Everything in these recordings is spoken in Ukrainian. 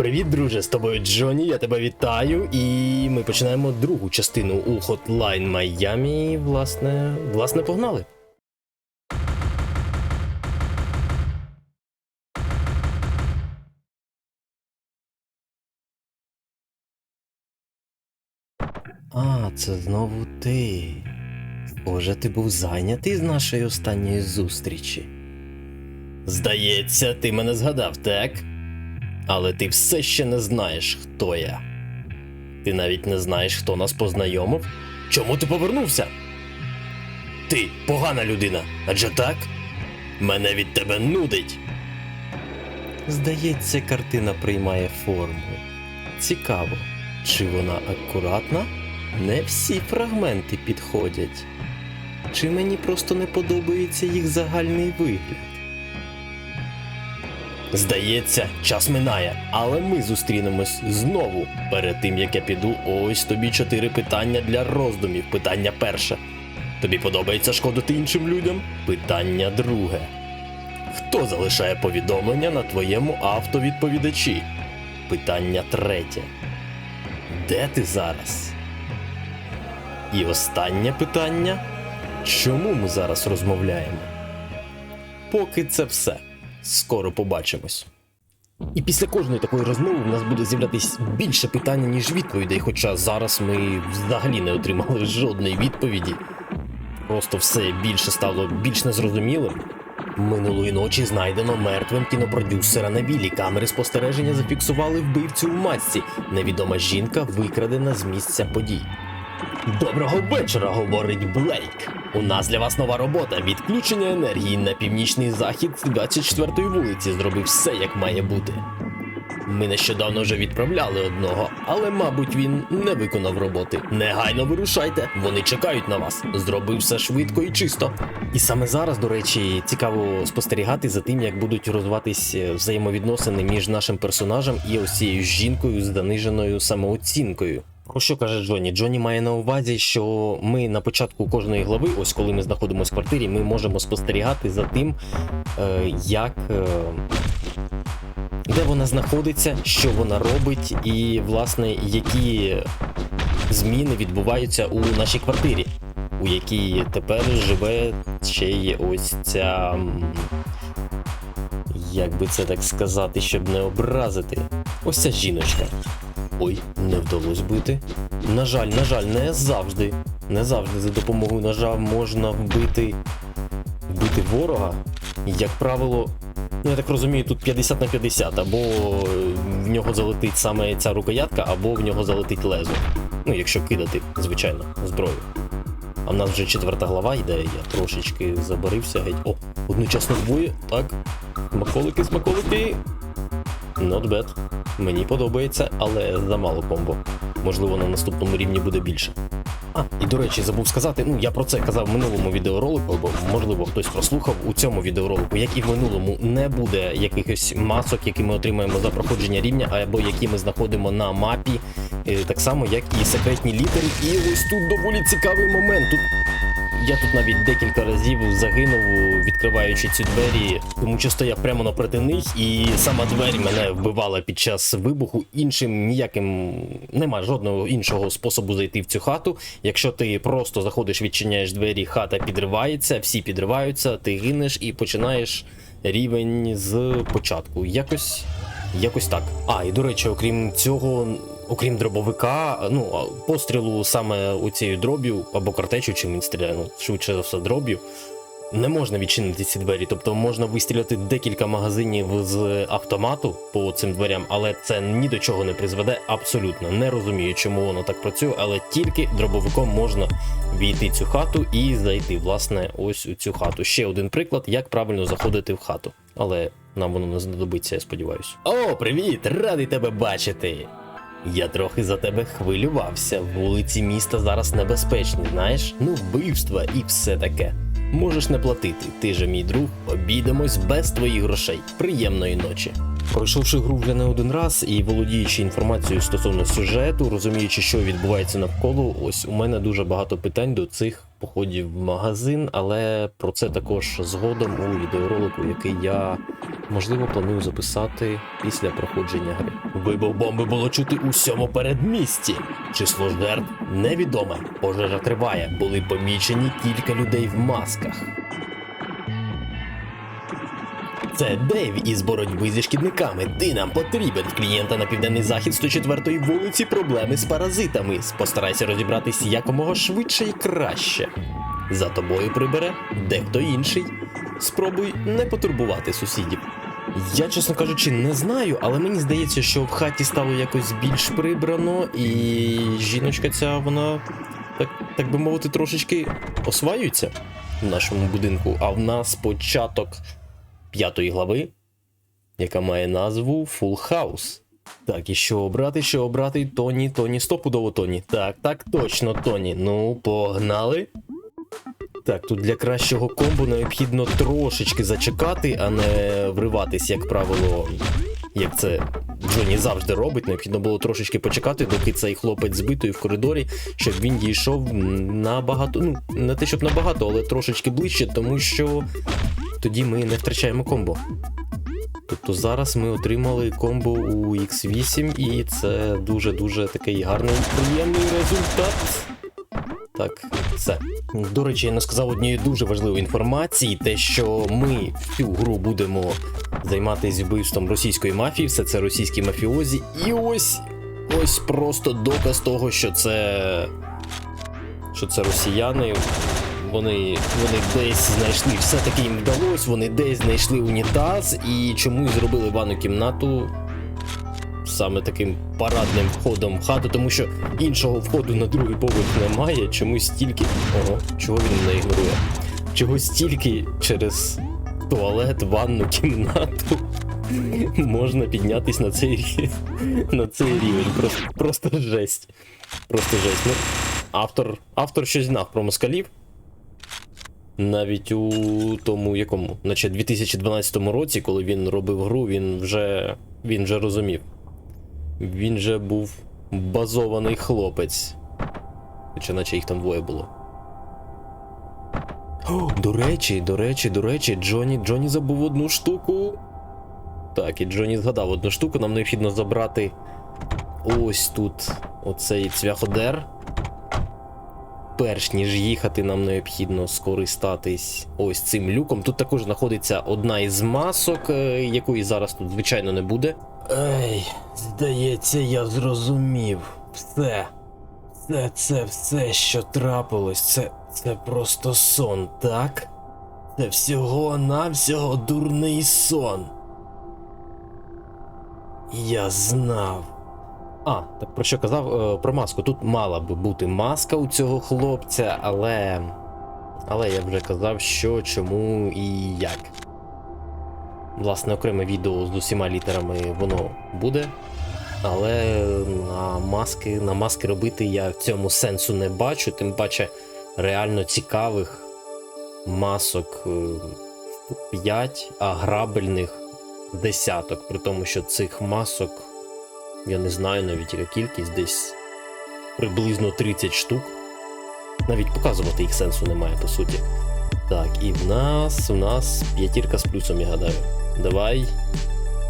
Привіт, друже, з тобою Джоні, я тебе вітаю, і ми починаємо другу частину у Hotline Miami. Власне, власне, погнали. А, це знову ти. Боже, ти був зайнятий з нашої останньої зустрічі. Здається, ти мене згадав, так? Але ти все ще не знаєш, хто я. Ти навіть не знаєш, хто нас познайомив? Чому ти повернувся? Ти погана людина, адже так? Мене від тебе нудить. Здається, картина приймає форму. Цікаво, чи вона акуратна? Не всі фрагменти підходять. Чи мені просто не подобається їх загальний вигляд? Здається, час минає, але ми зустрінемось знову. Перед тим як я піду, ось тобі чотири питання для роздумів. Питання перше. Тобі подобається шкодити іншим людям? Питання друге. Хто залишає повідомлення на твоєму автовідповідачі? Питання третє. Де ти зараз? І останнє питання. Чому ми зараз розмовляємо? Поки це все. Скоро побачимось. І після кожної такої розмови в нас буде з'являтись більше питань, ніж відповідей, хоча зараз ми взагалі не отримали жодної відповіді. Просто все більше стало більш незрозумілим. Минулої ночі знайдено мертвим кінопродюсера на вілі. Камери спостереження зафіксували вбивцю в масці. Невідома жінка викрадена з місця подій. Доброго вечора, говорить Блейк. У нас для вас нова робота. Відключення енергії на північний захід з 24-ї вулиці зробив все як має бути. Ми нещодавно вже відправляли одного, але, мабуть, він не виконав роботи. Негайно вирушайте, вони чекають на вас. Зробив все швидко і чисто. І саме зараз, до речі, цікаво спостерігати за тим, як будуть розвиватись е, взаємовідносини між нашим персонажем і ось цією жінкою з заниженою самооцінкою. Про що каже Джоні? Джоні має на увазі, що ми на початку кожної глави, ось коли ми знаходимося в квартирі, ми можемо спостерігати за тим, е, як. Е, де вона знаходиться, що вона робить, і, власне, які зміни відбуваються у нашій квартирі, у якій тепер живе ще й ось ця. Як би це так сказати, щоб не образити. Ось ця жіночка. Ой, не вдалося бити. На жаль, на жаль, не завжди. Не завжди за допомогою ножа можна вбити, вбити ворога. Як правило, ну я так розумію, тут 50 на 50, або в нього залетить саме ця рукоятка, або в нього залетить лезо. Ну, якщо кидати, звичайно, зброю. А в нас вже четверта глава йде, я трошечки забарився геть. О, одночасно двоє. Так. Смаколики, смаколики. Not bad. Мені подобається, але замало комбо. Можливо, на наступному рівні буде більше. А, і до речі, забув сказати, ну я про це казав в минулому відеоролику, бо можливо хтось прослухав у цьому відеоролику, як і в минулому, не буде якихось масок, які ми отримаємо за проходження рівня, або які ми знаходимо на мапі, так само, як і секретні літери. І ось тут доволі цікавий момент. Тут я тут навіть декілька разів загинув, відкриваючи ці двері, тому що стояв прямо напроти них, і сама двері мене вбивала під час вибуху. Іншим ніяким нема жодного іншого способу зайти в цю хату. Якщо ти просто заходиш, відчиняєш двері, хата підривається, всі підриваються, ти гинеш і починаєш рівень з початку. Якось. Якось так. А, і до речі, окрім цього, окрім дробовика, ну, пострілу саме у цією дроб'ю або картечю, чим він стріляє, ну, швидше за все дроб'ю, не можна відчинити ці двері. Тобто можна вистріляти декілька магазинів з автомату по цим дверям, але це ні до чого не призведе абсолютно. Не розумію, чому воно так працює, але тільки дробовиком можна війти цю хату і зайти, власне, ось у цю хату. Ще один приклад, як правильно заходити в хату. Але нам воно не знадобиться, я сподіваюся. О, привіт! Радий тебе бачити! Я трохи за тебе хвилювався. Вулиці міста зараз небезпечні, знаєш? Ну, вбивства і все таке. Можеш не платити, ти же мій друг, обійдемось без твоїх грошей. Приємної ночі. Пройшовши гру вже не один раз і володіючи інформацією стосовно сюжету, розуміючи, що відбувається навколо, ось у мене дуже багато питань до цих походів в магазин, але про це також згодом у відеоролику, який я можливо планую записати після проходження гри. Вибух бомби було чути у всьому передмісті. Число жертв невідоме. Пожежа триває. Були помічені кілька людей в масках. Це Дейв із боротьби зі шкідниками. Ти нам потрібен. Клієнта на південний захід 104-ї вулиці проблеми з паразитами. Постарайся розібратись якомога швидше і краще. За тобою прибере дехто інший. Спробуй не потурбувати сусідів. Я, чесно кажучи, не знаю, але мені здається, що в хаті стало якось більш прибрано, і жіночка ця, вона, так, так би мовити, трошечки осваюється в нашому будинку. А в нас початок п'ятої глави, яка має назву Full House. Так, і що обрати, що обрати? Тоні, Тоні, стопудово Тоні. Так, так, точно, Тоні. Ну, погнали. Так, тут для кращого комбо необхідно трошечки зачекати, а не вриватись, як правило, як це Джоні завжди робить. Необхідно було трошечки почекати, доки цей хлопець збитий в коридорі, щоб він дійшов набагато, ну, не те, щоб набагато, але трошечки ближче, тому що тоді ми не втрачаємо комбо. Тобто зараз ми отримали комбо у X8, і це дуже-дуже такий гарний приємний результат. Так, все. До речі, я не сказав однієї дуже важливої інформації: те, що ми всю гру будемо займатися вбивством російської мафії, все це російські мафіозі. І ось ось просто доказ того, що це. що це росіяни. Вони, вони десь знайшли, все-таки їм вдалося, вони десь знайшли унітаз і чомусь зробили ванну кімнату саме таким парадним входом в хату, тому що іншого входу на другий поверх немає. Чомусь стільки. Ого, чого він мене ігнорує? Чогось стільки через туалет, ванну кімнату можна піднятись на цей, на цей рівень. Просто, просто жесть. Просто жесть. Ну, автор, автор щось знав про москалів. Навіть у тому якому, наче 2012 році, коли він робив гру, він вже, він вже розумів. Він же був базований хлопець. Хоча наче їх там двоє було. О, до речі, до речі, до речі, Джоні, Джоні забув одну штуку. Так, і Джоні згадав одну штуку, нам необхідно забрати ось тут оцей цвяходер. Перш ніж їхати, нам необхідно скористатись ось цим люком. Тут також знаходиться одна із масок, е, якої зараз тут, звичайно, не буде. Ей, здається, я зрозумів. Все. Це це все, що трапилось, це, це просто сон, так? Це всього-навсього дурний сон. Я знав. А, так про що казав? Е, про маску. Тут мала би бути маска у цього хлопця, але. Але я вже казав, що, чому і як. Власне, окреме відео з усіма літерами воно буде. Але на маски, на маски робити я в цьому сенсу не бачу, тим паче реально цікавих масок 5, а грабельних десяток. При тому, що цих масок, я не знаю навіть яка кількість, десь приблизно 30 штук. Навіть показувати їх сенсу немає, по суті. Так, і в нас, в нас п'ятірка з плюсом, я гадаю. Давай.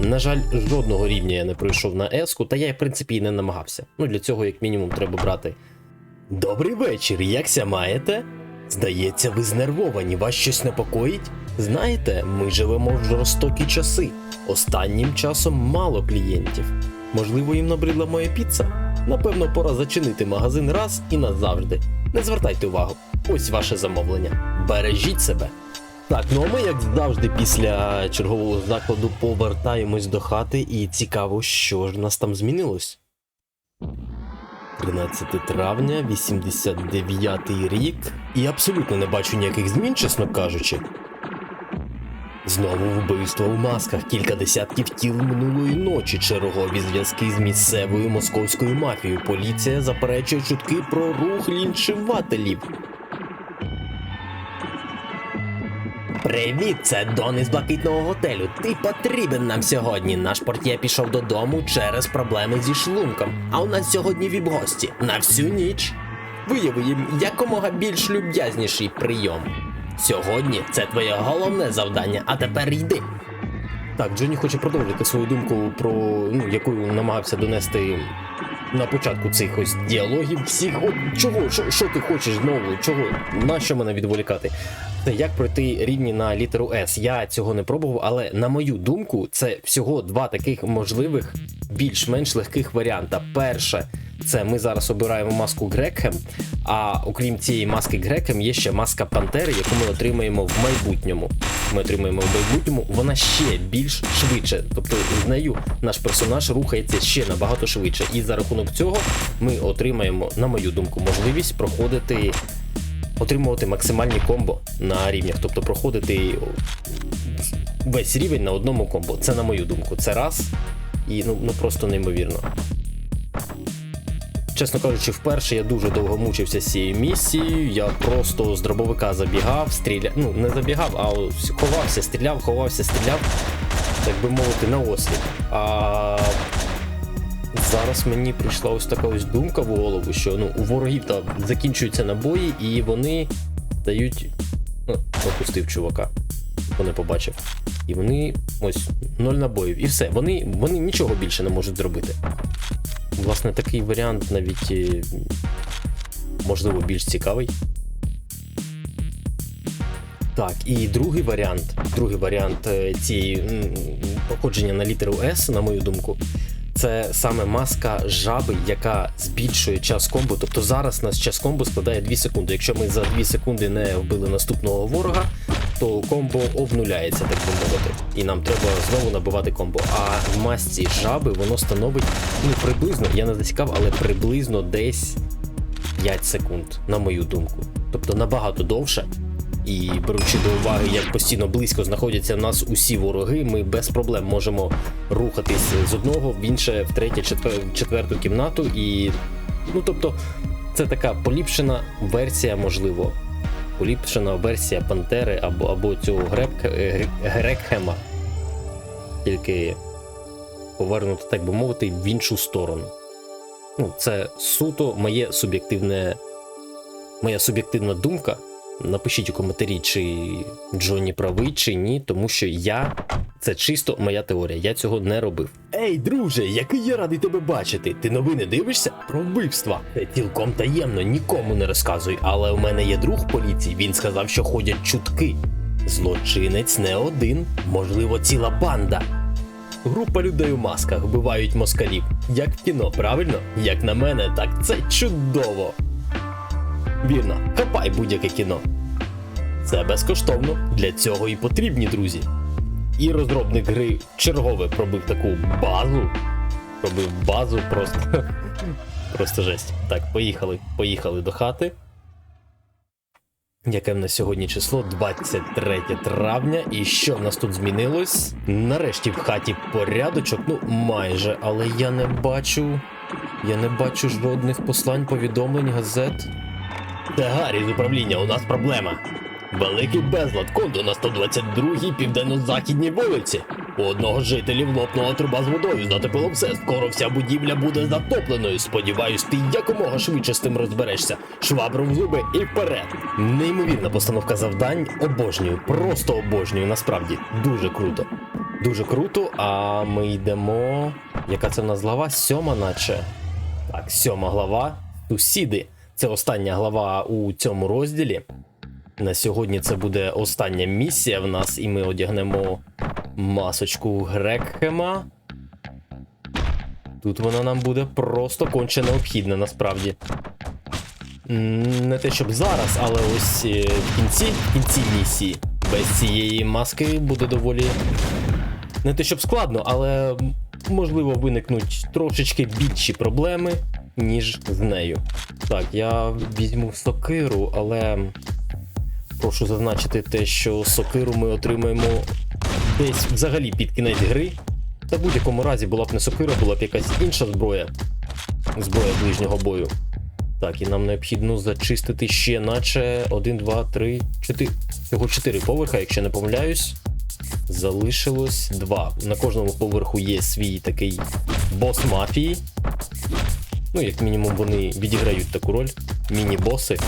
На жаль, жодного рівня я не пройшов на еску, та я, в принципі, і не намагався. Ну, для цього, як мінімум, треба брати. Добрий вечір, якся маєте? Здається, ви знервовані, вас щось непокоїть? Знаєте, ми живемо в жорстокі часи. Останнім часом мало клієнтів. Можливо, їм набридла моя піца? Напевно, пора зачинити магазин раз і назавжди. Не звертайте увагу, ось ваше замовлення. Бережіть себе. Так, ну а ми, як завжди, після чергового закладу повертаємось до хати, і цікаво, що ж нас там змінилось. 13 травня, 89 рік, і абсолютно не бачу ніяких змін, чесно кажучи. Знову вбивство в масках, кілька десятків тіл минулої ночі, чергові зв'язки з місцевою московською мафією. Поліція заперечує чутки про рух лінчувателів. Привіт, це Дон із блакитного готелю. Ти потрібен нам сьогодні. Наш портє пішов додому через проблеми зі шлунком. А у нас сьогодні віп-гості на всю ніч. Вияви якомога більш люб'язніший прийом. Сьогодні це твоє головне завдання, а тепер йди. Так, Джонні хоче продовжити свою думку про ну, яку намагався донести на початку цих ось діалогів. Всіх, от чого, що, що ти хочеш знову? Чого? На що мене відволікати? Як пройти рівні на літеру С. Я цього не пробував, але на мою думку, це всього два таких можливих, більш-менш легких варіанта. Перше, це ми зараз обираємо маску Грекхем, а окрім цієї маски Грекхем, є ще маска Пантери, яку ми отримаємо в майбутньому. Ми отримаємо в майбутньому, вона ще більш швидше. Тобто з нею наш персонаж рухається ще набагато швидше. І за рахунок цього ми отримаємо, на мою думку, можливість проходити. Отримувати максимальні комбо на рівнях, тобто проходити весь рівень на одному комбо. Це на мою думку. Це раз. І ну, ну просто неймовірно. Чесно кажучи, вперше я дуже довго мучився з цією місією. Я просто з дробовика забігав, стріляв. Ну, не забігав, а ховався, стріляв, ховався, стріляв, так би мовити, на осліп. А зараз мені прийшла ось така ось думка в голову, що ну, у ворогів там закінчуються набої, і вони дають. Ну, опустив чувака, бо не побачив. І вони ось ноль набоїв. І все. Вони, вони нічого більше не можуть зробити. Власне, такий варіант навіть е, можливо більш цікавий. Так, і другий варіант, другий варіант е, цієї походження на літеру S, на мою думку, це саме маска жаби, яка збільшує час комбо. Тобто зараз нас час комбо складає 2 секунди. Якщо ми за 2 секунди не вбили наступного ворога, то комбо обнуляється, так би мовити. І нам треба знову набивати комбо. А в масці жаби воно становить ну приблизно, я не засікав, але приблизно десь 5 секунд, на мою думку. Тобто набагато довше. І беручи до уваги, як постійно близько знаходяться нас усі вороги, ми без проблем можемо рухатись з одного в інше, в третє, четвер, четверту кімнату. І ну тобто, це така поліпшена версія, можливо, поліпшена версія Пантери або, або цього Греб- е, Грекхема. Тільки повернуто, так би мовити, в іншу сторону. Ну, це суто моє суб'єктивне, моя суб'єктивна думка. Напишіть у коментарі, чи Джонні правий, чи ні, тому що я. Це чисто моя теорія, я цього не робив. Ей, друже, який я радий тебе бачити. Ти новини дивишся про вбивства? Цілком таємно, нікому не розказуй, але у мене є друг поліції. Він сказав, що ходять чутки. Злочинець не один, можливо, ціла банда. Група людей у масках вбивають москалів. Як в кіно, правильно? Як на мене, так це чудово. Вірно, хапай будь-яке кіно. Це безкоштовно, для цього і потрібні друзі. І розробник гри чергове пробив таку базу. Пробив базу просто. Просто жесть. Так, поїхали. Поїхали до хати. Яке в нас сьогодні число? 23 травня. І що в нас тут змінилось? Нарешті в хаті порядочок, ну майже, але я не бачу. Я не бачу жодних послань, повідомлень, газет. Це Гаррі з управління, у нас проблема. Великий безлад конду на 122-й південно-західній вулиці. У одного з жителів лопнула труба з водою, затопило все. Скоро вся будівля буде затопленою. Сподіваюсь, ти якомога швидше з тим розберешся. Швабру в зуби і вперед. Неймовірна постановка завдань. Обожнюю, просто обожнюю. Насправді дуже круто. Дуже круто. А ми йдемо. Яка це в нас глава? Сьома, наче. Так, сьома глава. Сусіди. Це остання глава у цьому розділі. На сьогодні це буде остання місія в нас, і ми одягнемо масочку Грекхема. Тут вона нам буде просто конче необхідна, насправді. Не те, щоб зараз, але ось е, в кінці, в кінці місії без цієї маски буде доволі. Не те, щоб складно, але можливо виникнуть трошечки більші проблеми, ніж з нею. Так, я візьму сокиру, але прошу зазначити те, що сокиру ми отримаємо десь взагалі під кінець гри. Та в будь-якому разі була б не сокира, була б якась інша зброя. Зброя ближнього бою. Так, і нам необхідно зачистити ще, наче 1, 2, 3, 4. Всього 4 поверха, якщо не помиляюсь. Залишилось 2. На кожному поверху є свій такий бос мафії. Ну, як мінімум, вони відіграють таку роль. міні-боси.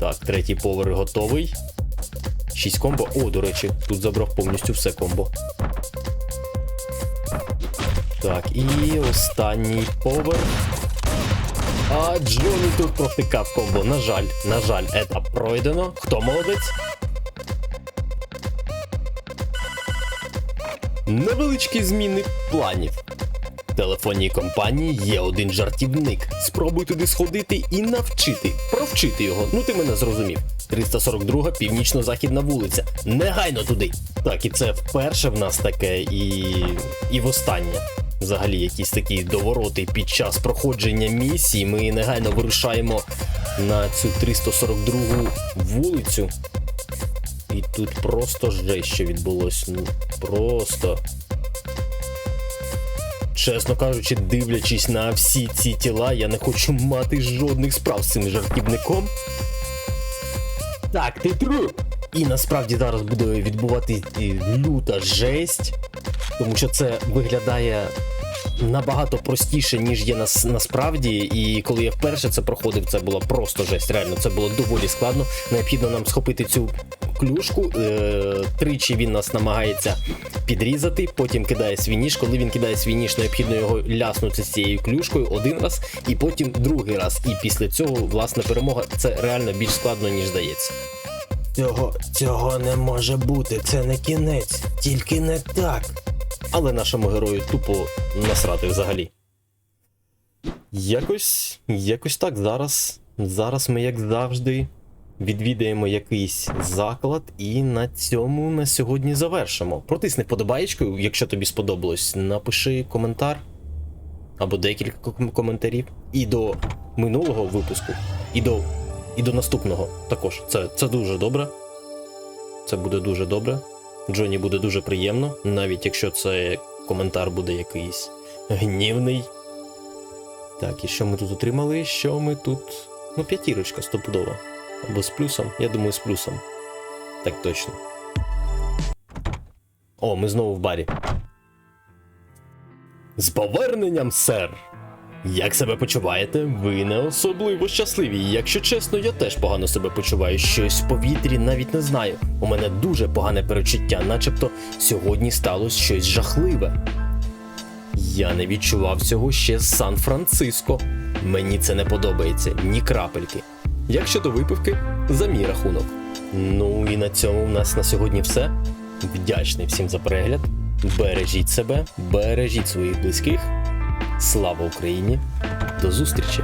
Так, третій поверх готовий. 6 комбо. О, до речі, тут забрав повністю все комбо. Так, і останній поверх. А Джоні тут провтикав комбо. На жаль, на жаль, етап пройдено. Хто молодець? Невеличкі зміни планів. Телефонній компанії є один жартівник. Спробуй туди сходити і навчити, провчити його. Ну ти мене зрозумів. 342 північно-західна вулиця. Негайно туди. Так, і це вперше в нас таке, і. і востаннє. Взагалі, якісь такі довороти під час проходження місії. Ми негайно вирушаємо на цю 342 вулицю. І тут просто жесть, що відбулось. Ну, просто. Чесно кажучи, дивлячись на всі ці тіла, я не хочу мати жодних справ з цим жартівником. Так, ти труп! І насправді зараз буде відбувати люта жесть, тому що це виглядає набагато простіше, ніж є нас, насправді. І коли я вперше це проходив, це було просто жесть. Реально, це було доволі складно. Необхідно нам схопити цю клюшку. Е, тричі він нас намагається підрізати, потім кидає свій ніж. Коли він кидає свій ніж, необхідно його ляснути з цією клюшкою один раз, і потім другий раз. І після цього, власне, перемога це реально більш складно, ніж здається. Цього, цього не може бути, це не кінець, тільки не так. Але нашому герою тупо насрати взагалі. Якось, якось так зараз. Зараз ми, як завжди, відвідаємо якийсь заклад, і на цьому на сьогодні завершимо. Протисни подобаєчку, якщо тобі сподобалось, напиши коментар або декілька коментарів. І до минулого випуску, і до, і до наступного також. Це, це дуже добре. Це буде дуже добре. Джоні буде дуже приємно, навіть якщо це коментар буде якийсь гнівний. Так, і що ми тут отримали? Що ми тут. Ну, п'ятірочка стопудова. Або з плюсом. Я думаю, з плюсом. Так точно. О, ми знову в барі. З поверненням, сер! Як себе почуваєте? Ви не особливо щасливі. Якщо чесно, я теж погано себе почуваю. Щось в повітрі навіть не знаю. У мене дуже погане перечуття, начебто сьогодні сталося щось жахливе. Я не відчував цього ще з Сан-Франциско. Мені це не подобається, ні крапельки. Як щодо випивки, за мій рахунок. Ну і на цьому в нас на сьогодні все. Вдячний всім за перегляд. Бережіть себе, бережіть своїх близьких. Слава Україні! До зустрічі!